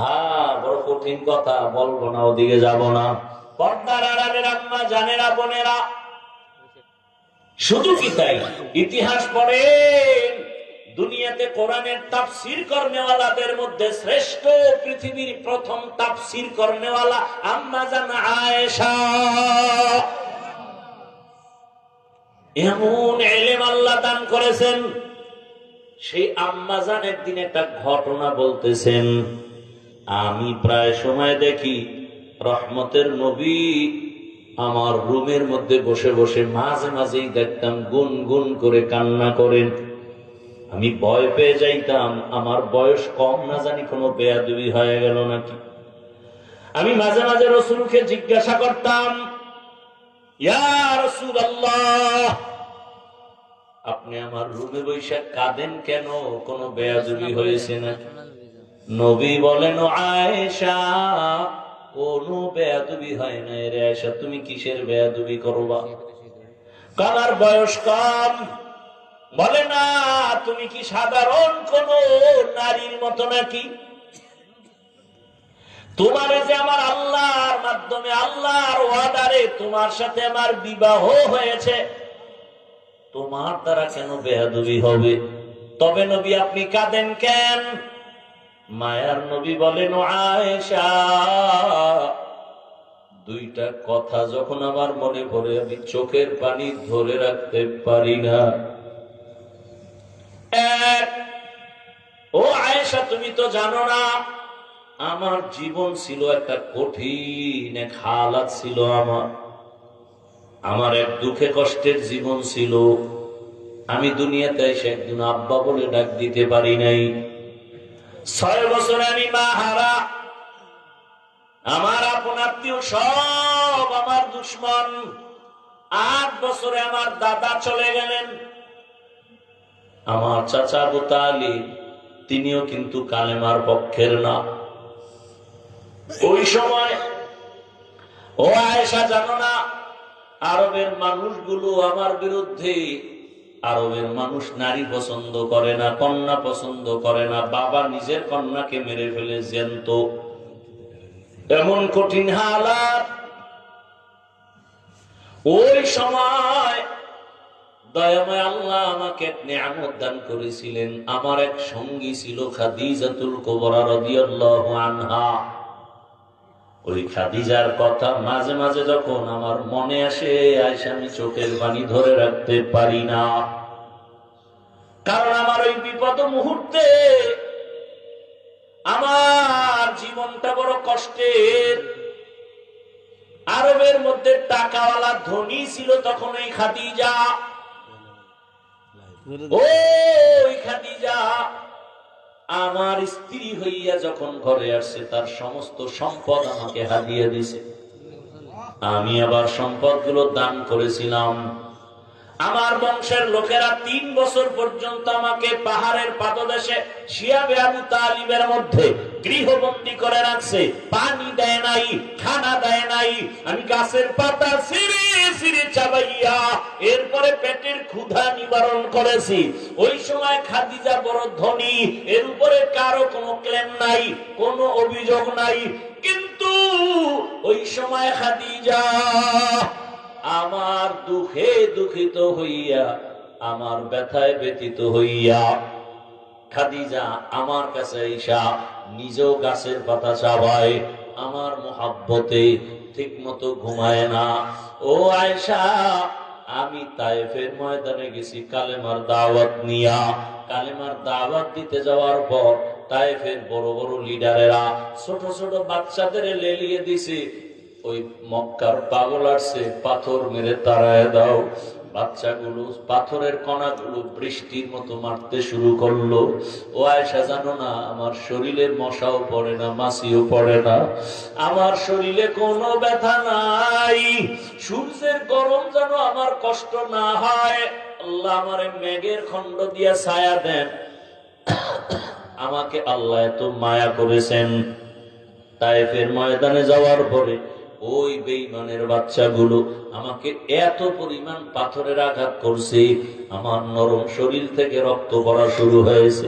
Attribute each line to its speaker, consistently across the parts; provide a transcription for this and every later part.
Speaker 1: হ্যাঁ বড় কঠিন কথা, বলব না, ওদিকে যাব না। পর্দার আড়ালের আম্মা বোনেরা। শুধু কি তাই? ইতিহাস পড়েন। দুনিয়াতে কোরআনের মধ্যে শ্রেষ্ঠ পৃথিবীর প্রথম আম্মা জান আয়েশা। এমন এলেম আল্লাহ দান করেছেন, সেই আম্মাজান একদিন একটা ঘটনা বলতেছেন। আমি প্রায় সময় দেখি রহমতের নবী আমার রুমের মধ্যে বসে বসে মাঝে মাঝেই দেখতাম গুন গুন করে কান্না করেন। আমি ভয় পেয়ে যাইতাম, আমার বয়স কম না জানি কোনো বেয়াদবি হয়ে গেল নাকি। আমি মাঝে মাঝে রসুলকে জিজ্ঞাসা করতাম আপনি আমার রুমে বৈশাখ কাঁদেন কেন? কোনো বেয়াদবি হয়েছে নাকি? নবী বলেন আয়েশা কোনো বেয়াদবি হয় না রে আয়েশা, তুমি কিসের বেয়াদবি করবা? কামার বয়স কম। বলে, না, তুমি কি সাধারণ কোন নারীর মতো নাকি? তোমার যে আমার আল্লাহর মাধ্যমে, আল্লাহর ওয়াদারে তোমার সাথে আমার বিবাহ হয়েছে, তোমার দ্বারা কেন বেহাদুবি হবে? তবে নবী, আপনি কাঁদেন কেন? মায়ার নবী বলেন আয়েশা, দুইটা কথা যখন আমার মনে পড়ে, আমি চোখের পানি ধরে রাখতে পারি না। এক, ও আয়েশা, তুমি তো জানো না, আমার জীবন ছিল একটা কঠিন এক হালাত ছিল আমার। আমার এক দুঃখে কষ্টের জীবন ছিল। আমি দুনিয়াতে এসে একদিন আব্বা বলে ডাক দিতে পারি নাই। ছয় বছর আমি মা হারা। আমার আপন আত্মীয় সব আমার দুশ্মন। আট বছরে আমার দাদা চলে গেলেন। আমার চাচা বুতালি তিনিও কিন্তু কালেমার পক্ষের না। ওই সময়, ও আয়েশা জানো না, আরবের মানুষগুলো আমার বিরুদ্ধে আরবের মানুষ নারী পছন্দ করে না, কন্যা পছন্দ করে না, বাবা নিজের কন্যাকে মেরে ফেলে জ্যান্ত। এমন কঠিন হালাত। ওই সময় দয়াময় আল্লাহ আমাকে নিয়ামত দান করেছিলেন। আমার এক সঙ্গী ছিল খাদিজাতুল কোবরা রাদিয়াল্লাহু আনহা। ওই খাদিজার কথা মাঝে মাঝে যখন আমার মনে আসে আইসা আমি চোখের পানি ধরে রাখতে পারি না। কারণ আমার ওই বিপদ মুহূর্তে আমার জীবনটা বড় কষ্টের। আরবের মধ্যে টাকাওয়ালা ধনী ছিল তখন ওই খাদিজা। ওই খাদিজা। আমার স্ত্রী হইয়া যখন ঘরে আসছে, তার সমস্ত সম্পদ আমাকে হারিয়ে দিছে। আমি আবার সম্পদগুলো দান করেছিলাম। আমার বংশের লোকেরা তিন বছর পর্যন্ত আমাকে পাহাড়ের পাদদেশে শিয়াবে আবু তালিবের মধ্যে গৃহবন্দী করে রাখছে। পানি দেয় নাই, খানা দেয় নাই। আমি গাছের পাতা সিঁড়ি সিঁড়ি চাবাইয়া এরপরে পেটের ক্ষুধা নিবারণ করেছি। ওই সময় খাদিজা বড় ধনী, এর উপরে কারও কোনো ক্লেম নাই, কোনো অভিযোগ নাই। কিন্তু ওই সময় খাদিজা আমার দুঃখে দুঃখিত হইয়া, আমার ব্যথায় ব্যতীত হইয়া, খাদিজা আমার কাছে ঈশা নিজেও গাছের পাতা চাবায়, আমার মোহাব্বতে ঠিক মতো ঘুমায় না। ও আয়সা আমি তাইফের ময়দানে গেছি কালেমার দাওয়াত নিয়া। কালেমার দাওয়াত দিতে যাওয়ার পর তাইফের বড় বড় লিডারেরা ছোট ছোট বাচ্চাদের লেলিয়ে দিছে। ওই মক্কার পাগল আসছে, পাথর মেরে তাড়ায় দাও। বাচ্চাগুলো পাথরের কণাগুলো বৃষ্টির মতো মারতে শুরু করল। ও আয়সা জানো না, আমার শরীরে মশাও পড়ে না, মাছিও পড়ে না। আমার শরীরে কোনো ব্যথা নাই। সূর্যের গরম যেন আমার কষ্ট না হয়। আল্লাহ আমার মেঘের খণ্ড দিয়া ছায়া দেন। আমাকে আল্লাহ এত মায়া করেছেন। তাইফের ময়দানে যাওয়ার পরে ওই বেইমানের বাচ্চাগুলো আমাকে এত পরিমাণ পাথরের আঘাত করছে, আমার নরম শরীর থেকে রক্ত পড়া শুরু হয়েছে।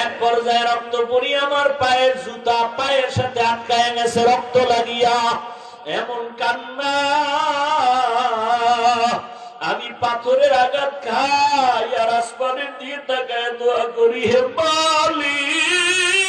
Speaker 1: এক পর্যায়ে রক্ত পড়ি আমার পায়ের জুতা পায়ের সাথে আটকায় গেছে, রক্ত লাগিয়া এমন কান্না, আমি পাথরের আঘাত খাই আর আসমানের দিয়ে তাকায় দোয়া করি, হে মালিক।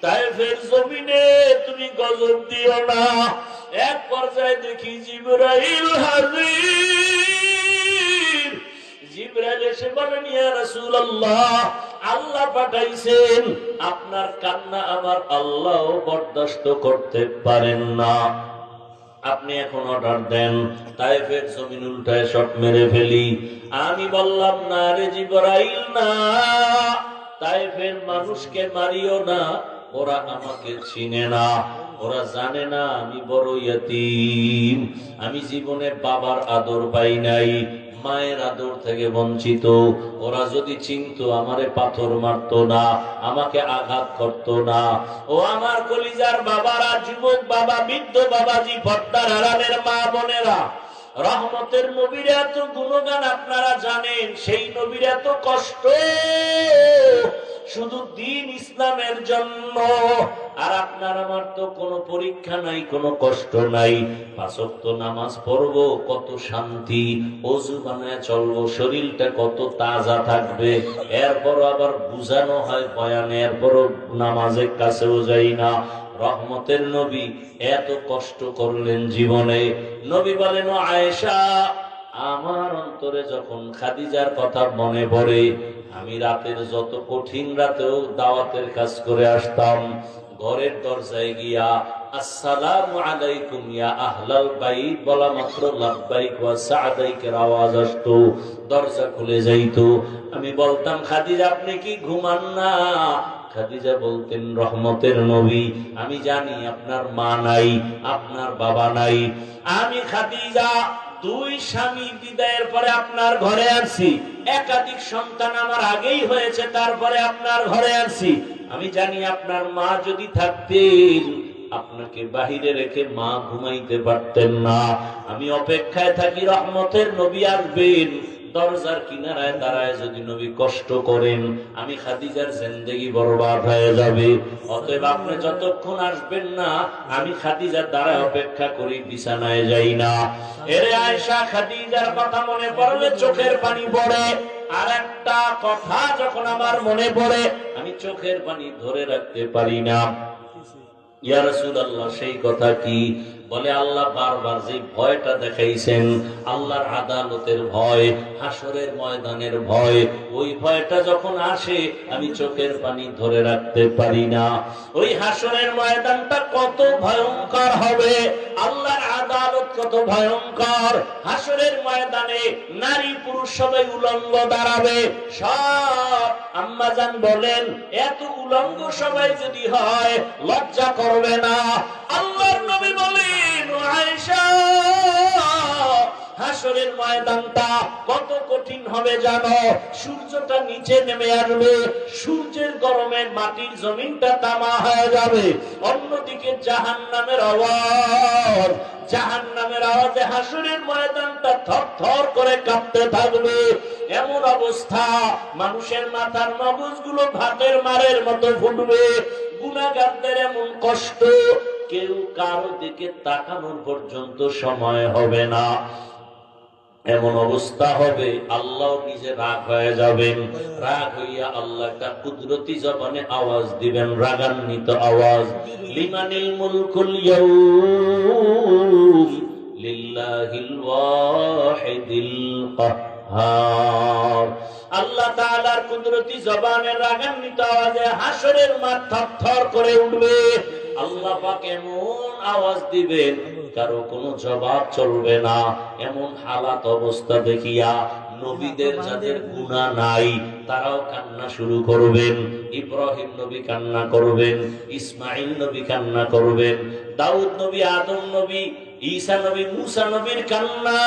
Speaker 1: তাই ফের জমিনে তুমি গজব দিও না। এক পর্যায়ে দেখি জিবরাইল হাজির। এসে বলেন ইয়া রাসূলুল্লাহ, আল্লাহ পাঠাইছেন। আপনার কান্না আমার বরদাস্ত করতে পারেন না। আপনি এখন অর্ডার দেন। তাইফের জমিন উল্টায় শট মেরে ফেলি। আমি বললাম, না রে জিবরাইল, না। তাইফের মানুষকে মারিও না। ওরা আমাকে চিনে না। ওরা জানে না আমি বড় ইয়তিম। আমি জীবনে বাবার আদর পাই নাই, মায়ের আদর থেকে বঞ্চিত। ওরা যদি চিনতো, আমারে পাথর মারতো না, আমাকে আঘাত করতো না। ও আমার কলিজার বাবারা, যুবক বাবা, বৃদ্ধ বাবাজি পর্দার আড়ালের মা বোনেরা, রহমতের নবীর এত গুণগান আপনারা জানেন, সেই নবীর এত কষ্ট। শুধু দিন ইসলামের জন্য। আর আপনার আমার তো কোনো পরীক্ষা নাই, কোনো কষ্ট নাই। পাঁচক্ত নামাজ পড়ব, কত শান্তি। অজু বানায় চলবো, শরীরটা কত তাজা থাকবে। এরপর আবার বুঝানো হয় বয়ানে, এরপরও নামাজের কাছেও যাই না। রহমতের নবী এত কষ্ট করলেন জীবনে। নবী বলেন আয়েশা আমার অন্তরে যখন খাদিজার কথা মনে পড়ে, আমি রাতের যত কঠিন রাতেও দাওয়াতের কাজ করে আসতাম। ঘরের দরজায় গিয়া, আসসালামু আলাইকুম ইয়া আহলাল বাইত বলা মাত্র লাব্বাইক ওয়া সাআদাইকের আওয়াজ আসতো, দরজা খুলে যাইতো। আমি বলতাম, খাদিজা, আপনি কি ঘুমান না? খাদিজা বলতেন, রহমতের নবী, আমি জানি আপনার মা নাই, আপনার বাবা নাই। আমি খাদিজা দুই স্বামী বিদায়ের পরে আপনার ঘরে আসি একাধিক সন্তান আমার আগেই হয়েছে, তারপরে আপনার ঘরে আসি আমি জানি আপনার মা যদি থাকতেন, আপনাকে বাহিরে রেখে মা ঘুমাইতে পারতেন না। আমি অপেক্ষায় থাকি, রহমতের নবী আসবেন। দরজার কিনারায় দাঁড়ায় যদি নবী কষ্ট করেন, আমি খাদিজার জিন্দেগি বরবাদ হয়ে যাবে। অতএব আপনি যতক্ষণ আসবেন না, আমি খাদিজার দ্বারায় অপেক্ষা করি, বিছানায় যাই না। এরে আয়সা খাদিজার কথা মনে পড়লে চোখের পানি পড়ে। আর একটা কথা যখন আমার মনে পড়ে, আমি চোখের পানি ধরে রাখতে পারি না। ইয়া রাসূলুল্লাহ, সেই কথা কি? বলে আল্লাহ বারবার যে ভয়টা দেখাইছেন, আল্লাহর আদালতের ভয় হাসরের ময়দানের ভয়, ওই ভয়টা যখন আসে, আমি চোখের পানি ধরে রাখতে পারি না। ওই হাসরের ময়দানটা কত ভয়ঙ্কর হবে! আল্লাহর আদালত কত ভয়ঙ্কর! হাসরের ময়দানে নারী পুরুষ সবাই উলঙ্গ দাঁড়াবে। সব আম্মাজান বলেন, এত উলঙ্গ সবাই যদি হয়, লজ্জা করবে না। আল্লাহর নবী বলেন "ও আয়েশা হাসরের ময়দানটা কত কঠিন হবে জানো? সূর্যটা নিচে নেমে আসবে, সূর্যের গরমে মাটির জমিনটা তামা হয়ে যাবে। অন্যদিকে জাহান নামের আওয়াজ জাহান নামের আওয়াজে হাসরের ময়দানটা থর থর করে কাঁপতে থাকবে। এমন অবস্থা, মানুষের মাথার মগজগুলো ভাতের মারের মতো ফুটবে। গুণাগারদের এমন কষ্ট কেউ কারও দিকে তাকানোর পর্যন্ত সময় হবে না। এমন অবস্থা হবে, আল্লাহ নিজে রাগ হয়ে যাবেন। রাগ হইয়া আল্লাহ একটা কুদরতি জবানে আওয়াজ দিবেন, রাগান্বিত আওয়াজ। লিমানিল মুলকুল ইয়াউম লিল্লাহিল ওয়াহিদিল কাহ্হার আল্লাহ তাআলার কুদরতি জবানের রাগান্বিত আওয়াজে হাসরের মাঠ থরথর করে উঠবে। আল্লাহ পাক এমন আওয়াজ দিবেন, কারও কোনো জবাব চলবে না। এমন হালাত অবস্থা দেখিয়া নবীদের যাদের গুণা নাই, তারাও কান্না শুরু করবেন, ইব্রাহিম নবী কান্না করবেন ইসমাইল নবী কান্না করবেন, দাউদ নবী, আদম নবী, ঈসা নবী, মুসা নবীর কান্না।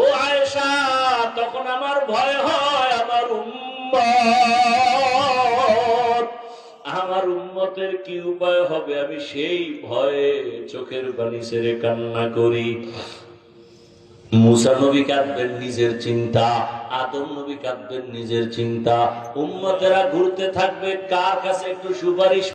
Speaker 1: ও আয়েশা, তখন আমার ভয় হয়, আমার উম্মত। আমার উন্মতের কি উপায় হবে? আমি সেই ভয়ে চোখের পানি ছেড়ে কান্না করি। মুসা নবী কাঁদবেন নিজের চিন্তা, আদম নবী কাঁদবেন নিজের চিন্তা। উম্মতেরা ঘুরতে থাকবে, কার কাছে একটু সুপারিশ